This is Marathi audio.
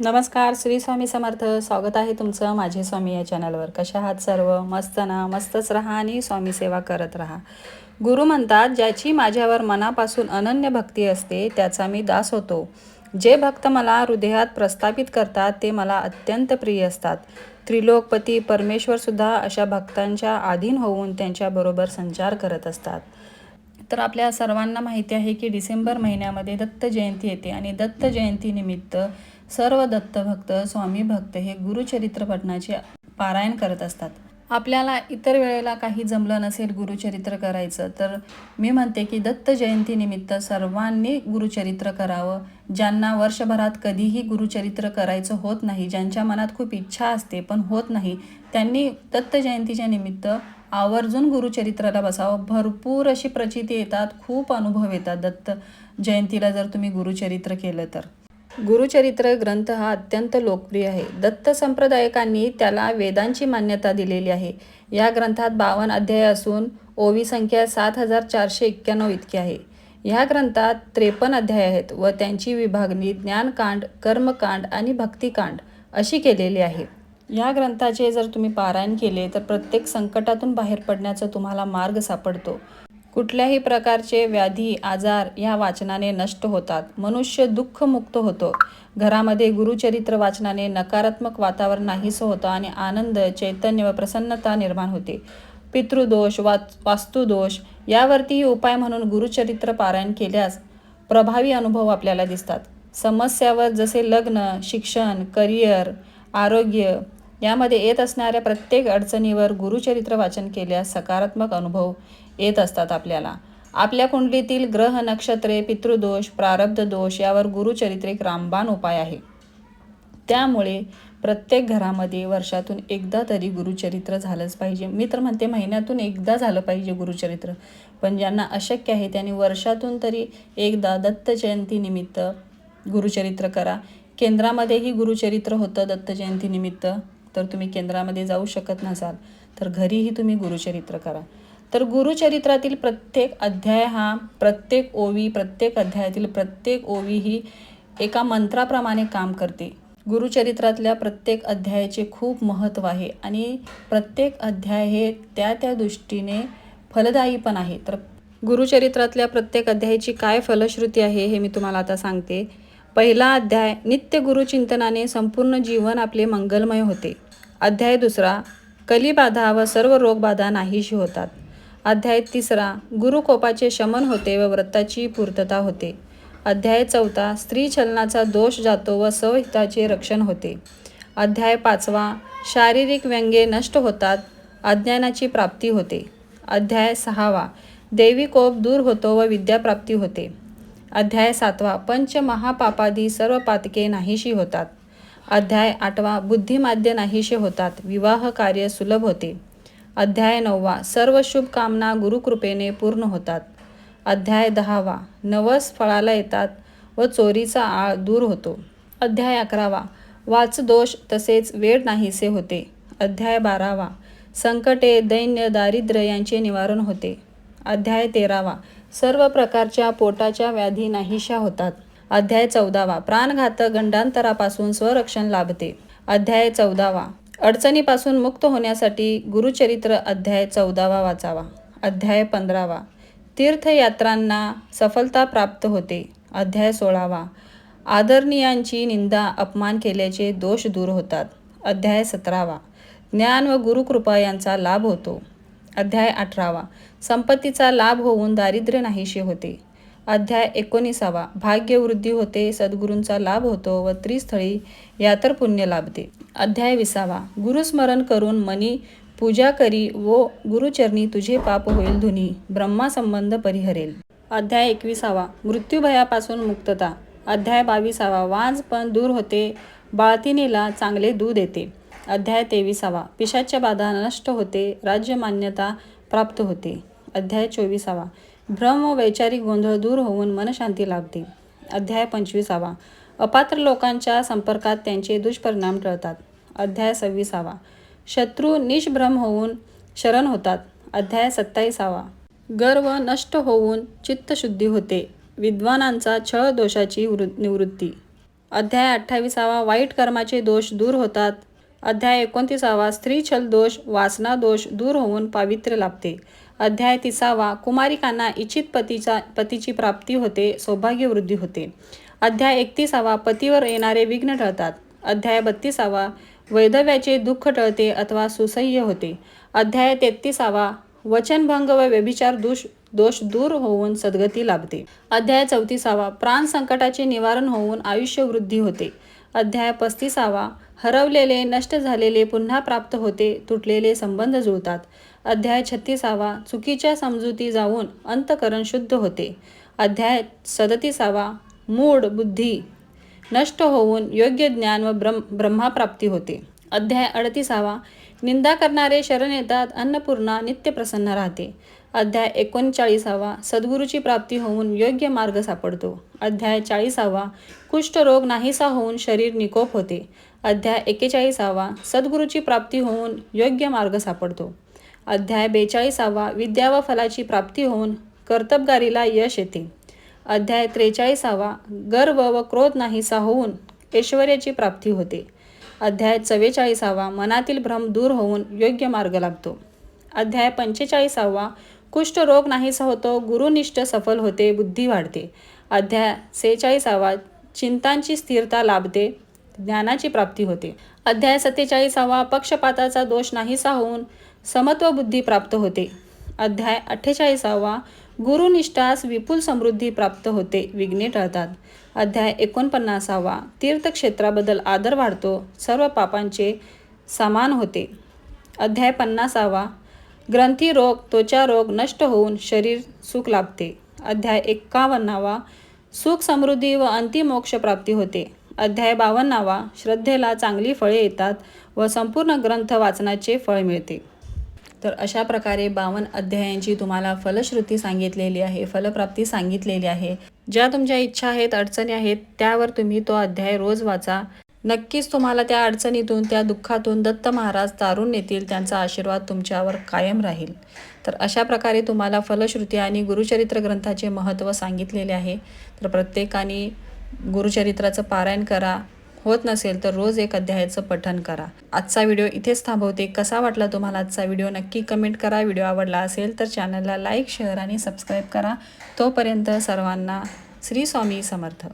नमस्कार श्री स्वामी समर्थ. स्वागत आहे तुमचं माझे स्वामी या चॅनलवर. कशा आहात सर्व? मस्त ना? मस्तच राहा आणि स्वामी सेवा करत राहा. गुरु म्हणतात ज्याची माझ्यावर मनापासून अनन्य भक्ती असते त्याचा मी दास होतो. जे भक्त मला हृदयात प्रस्थापित करतात ते मला अत्यंत प्रिय असतात. त्रिलोकपती परमेश्वरसुद्धा अशा भक्तांच्या अधीन होऊन त्यांच्याबरोबर संचार करत असतात. तर आपल्या सर्वांना माहिती आहे की डिसेंबर महिन्यामध्ये दत्त जयंती येते आणि दत्त जयंतीनिमित्त सर्व दत्तभक्त स्वामी भक्त हे गुरुचरित्र पठणाचे पारायण करत असतात. आपल्याला इतर वेळेला काही जमलं नसेल गुरुचरित्र करायचं तर मी म्हणते की दत्त जयंतीनिमित्त सर्वांनी गुरुचरित्र करावं ज्यांना वर्षभरात कधीही गुरुचरित्र करायचं होत नाही ज्यांच्या मनात खूप इच्छा असते पण होत नाही त्यांनी दत्त जयंतीच्या निमित्त आवर्जून गुरुचरित्राला बसावं. भरपूर अशी प्रचिती येतात खूप अनुभव येतात. दत्त जयंतीला जर तुम्ही गुरुचरित्र केलं तर. गुरुचरित्र ग्रंथ हा अत्यंत लोकप्रिय आहे. दत्त संप्रदायकांनी त्याला वेदांची मान्यता दिलेली आहे. या ग्रंथात बावन्न अध्याय असून ओवी संख्या सात हजार चारशे एक्क्याण्णव इतकी आहे. ह्या ग्रंथात त्रेपन्न अध्याय आहेत व त्यांची विभागणी ज्ञानकांड कर्मकांड आणि भक्तिकांड अशी केलेली आहे. या ग्रंथाचे जर तुम्ही पारायण केले तर प्रत्येक संकटातून बाहेर पडण्याचा तुम्हाला मार्ग सापडतो. कुठल्याही प्रकारचे व्याधी आजार या वाचनाने नष्ट होतात. मनुष्य दुःखमुक्त होतो. घरामध्ये गुरुचरित्र वाचनाने नकारात्मक वातावरण नाहीसं होतं आणि आनंद चैतन्य व प्रसन्नता निर्माण होते. पितृदोष वाच वास्तुदोष यावरतीही उपाय म्हणून गुरुचरित्र पारायण केल्यास प्रभावी अनुभव आपल्याला दिसतात. समस्यावर जसे लग्न शिक्षण करिअर आरोग्य यामध्ये येत असणाऱ्या प्रत्येक अडचणीवर गुरुचरित्र वाचन केल्यास सकारात्मक अनुभव येत असतात आपल्याला. आपल्या कुंडलीतील ग्रह नक्षत्रे पितृदोष प्रारब्ध दोष यावर गुरुचरित्र एक रामबाण उपाय आहे. त्यामुळे प्रत्येक घरामध्ये वर्षातून एकदा तरी गुरुचरित्र झालंच पाहिजे. मी तर म्हणते महिन्यातून एकदा झालं पाहिजे गुरुचरित्र. पण ज्यांना अशक्य आहे त्यांनी वर्षातून तरी एकदा दत्त जयंतीनिमित्त गुरुचरित्र करा. केंद्रामध्येही गुरुचरित्र होतं दत्त जयंतीनिमित्त तर तुम्ही केंद्रामध्ये जाऊ शकत नसाल तर घरीही तुम्ही गुरुचरित्र करा. तर गुरुचरित्रातील प्रत्येक अध्याय हा प्रत्येक ओवी प्रत्येक अध्यायातील प्रत्येक ओवी ही एका मंत्राप्रमाणे काम करते. गुरुचरित्रातल्या प्रत्येक अध्यायाचे खूप महत्त्व आहे आणि प्रत्येक अध्याय हे त्या त्या दृष्टीने फलदायी पण आहे. तर गुरुचरित्रातल्या प्रत्येक अध्यायाची काय फलश्रुती आहे हे मी तुम्हाला आता सांगते. पहिला अध्याय नित्य गुरुचिंतनाने संपूर्ण जीवन आपले मंगलमय होते. अध्याय दुसरा कलिबाधा व सर्व रोगबाधा नाहीशी होतात. अध्याय तिसरा गुरुकोपाचे शमन होते व व्रताची पूर्तता होते. अध्याय चौथा स्त्री छलनाचा दोष जातो व स्वहिताचे रक्षण होते. अध्याय पाचवा शारीरिक व्यंगे नष्ट होतात अज्ञानाची प्राप्ती होते. अध्याय सहावा देवी कोप दूर होतो व विद्याप्राप्ती होते. अध्याय सातवा पंच महापापादी सर्व पातके नाहीशी होतात. अध्याय आठवा बुद्धिमाद्य नाहीशे होतात विवाह कार्य सुलभ होते. अध्याय नववा सर्व शुभ कामना गुरुकृपेने पूर्ण होतात. अध्याय दहावा नवस फळाला येतात व चोरीचा आळ दूर होतो. अध्याय अकरावा वाचदोष तसेच वेळ नाहीसे होते. अध्याय बारावा संकटे दैन्य दारिद्र्य यांचे निवारण होते. अध्याय तेरावा. सर्व प्रकारच्या पोटाच्या व्याधी नाहीशा होतात. अध्याय चौदावा. प्राणघातक गंडांतरापासून स्वरक्षण लाभते. अध्याय चौदावा. अडचणीपासून मुक्त होण्यासाठी गुरुचरित्र अध्याय चौदावा वाचावा. अध्याय पंधरावा. तीर्थयात्रांना सफलता प्राप्त होते. अध्याय सोळावा. आदरणीयांची निंदा अपमान केल्याचे दोष दूर होतात. अध्याय सतरावा. ज्ञान व गुरुकृपा यांचा लाभ होतो. अध्याय अठरावा. संपत्तीचा लाभ होऊन दारिद्र्य नाहीशी होते. अध्याय एकोणीसावा. भाग्यवृद्धी होते सद्गुरूंचा लाभ होतो व त्रिस्थळी यातर पुण्य लाभते. अध्याय विसावा. गुरुस्मरण करून मनी पूजा करी व गुरुचरणी तुझे पाप होईल धुनी ब्रह्मासंबंध परिहरेल. अध्याय एकविसावा. मृत्यूभयापासून मुक्तता. अध्याय बावीसावा. वाज पण दूर होते बाळतिनीला चांगले दूध येते. अध्याय तेविसावा. पिशाच्या बाधा नष्ट होते राज्य मान्यता प्राप्त होते. अध्याय चोवीसावा. भ्रम व वैचारिक गोंधळ दूर होऊन मनशांती लाभते. अध्याय पंचवीसावा. अपात्र लोकांच्या संपर्कात त्यांचे दुष्परिणाम टळतात. अध्याय सव्वीसावा. शत्रू निष्भ्रम होऊन शरण होतात. अध्याय सत्तावीसावा. गर्व नष्ट होऊन चित्तशुद्धी होते. विद्वानांचा छळ दोषाची वृ निवृत्ती. अध्याय अठ्ठावीसावा. वाईट कर्माचे दोष दूर होतात. अध्याय एकोणतीसावा स्त्रीछल दोष वासना दोष दूर होऊन पावित्र्य लाभते. अध्याय तिसावा कुमारिकांना इच्छित पतीचा पतीची प्राप्ती होते सौभाग्यवृद्धी होते. अध्याय एकतीसावा पतीवर येणारे विघ्न टळतात. अध्याय बत्तीसावा वैधव्याचे दुःख टळते अथवा सुसह्य होते. अध्याय तेहतीसावा वचनभंग व व्यभिचार दुष दोष दूर होऊन सद्गती लाभते. अध्याय चौतीसावा प्राण संकटाचे निवारण होऊन आयुष्य वृद्धी होते. अध्याय पस्तीसावा. हरवलेले नष्ट झालेले पुन्हा प्राप्त होते तुटलेले संबंध जुळतात. अध्याय छत्तीसावा. चुकीच्या समजुती जाऊन अंतकरण शुद्ध होते. अध्याय सदतीसावा. मूड बुद्धी नष्ट होऊन योग्य ज्ञान व ब्रह्म ब्रह्माप्राप्ती होते. अध्याय अडतीसावा. निंदा करणारे शरण येतात अन्नपूर्णा नित्य प्रसन्न राहते. अध्याय एकोणचाळीसावा. सद्गुरूची प्राप्ती होऊन योग्य मार्ग सापडतो. अध्याय चाळीसावा. कुष्ठरोग नाहीसा होऊन शरीर निकोप होते. अध्याय एकेचाळीसावा. सद्गुरूची प्राप्ती होऊन योग्य मार्ग सापडतो. अध्याय बेचाळीसावा. विद्या व फलाची प्राप्ती होऊन कर्तबगारीला यश येते. अध्याय त्रेचाळीसावा. गर्व व क्रोध नाहीसा होऊन ऐश्वर्याची प्राप्ती होते. अध्याय चव्वेचाळीसावा. मनातील भ्रम दूर होऊन योग्य मार्ग लाभतो. अध्याय पंचेचाळीसावा. कुष्ठरोग नाहीसा होतो गुरुनिष्ठ सफल होते बुद्धी वाढते. अध्याय सेहेचाळीसावा चिंतांची स्थिरता लाभते ज्ञानाची प्राप्ती होते. अध्याय सत्तेचाळीसावा पक्षपाताचा दोष नाहीसा होऊन समत्व बुद्धी प्राप्त होते. अध्याय अठ्ठेचाळीसावा गुरुनिष्ठास विपुल समृद्धी प्राप्त होते विघ्ने टळतात. अध्याय एकोणपन्नासावा तीर्थक्षेत्राबद्दल आदर वाढतो सर्व पापांचे समान होते. अध्याय पन्नासावा ग्रंथी रोग त्वचा रोग नष्ट होऊन शरीर सुख लाभते. अध्याय एक्कावन्नावा. सुख समृद्धी व अंतिमोक्ष प्राप्ती होते. अध्याय बावन्नावा. श्रद्धेला चांगली फळे येतात व संपूर्ण ग्रंथ वाचनाचे फळ मिळते. तर अशा प्रकारे बावन अध्यायांची तुम्हाला फलश्रुती सांगितलेली आहे फलप्राप्ती सांगितलेली आहे. ज्या तुमच्या इच्छा आहेत अडचणी आहेत त्यावर तुम्ही तो अध्याय रोज वाचा. नक्कीच तुम्हाला त्या अडचणीतून त्या दुःखातून दत्त महाराज तारून नेतील त्यांचा आशीर्वाद तुमच्यावर कायम राहील. तर अशा प्रकारे तुम्हाला फलश्रुती आणि गुरुचरित्र ग्रंथाचे महत्त्व सांगितलेले आहे. तर प्रत्येकाने गुरुचरित्राचं पारायण करा. होत नसेल तर रोज एक अध्यायाचं पठन करा. आजचा व्हिडिओ इथेच थांबवते. कसा वाटला तुम्हाला आजचा व्हिडिओ? नक्की कमेंट करा. व्हिडिओ आवडला असेल तर चॅनलला लाईक शेअर आणि सबस्क्राईब करा. तोपर्यंत सर्वांना श्री स्वामी समर्थ.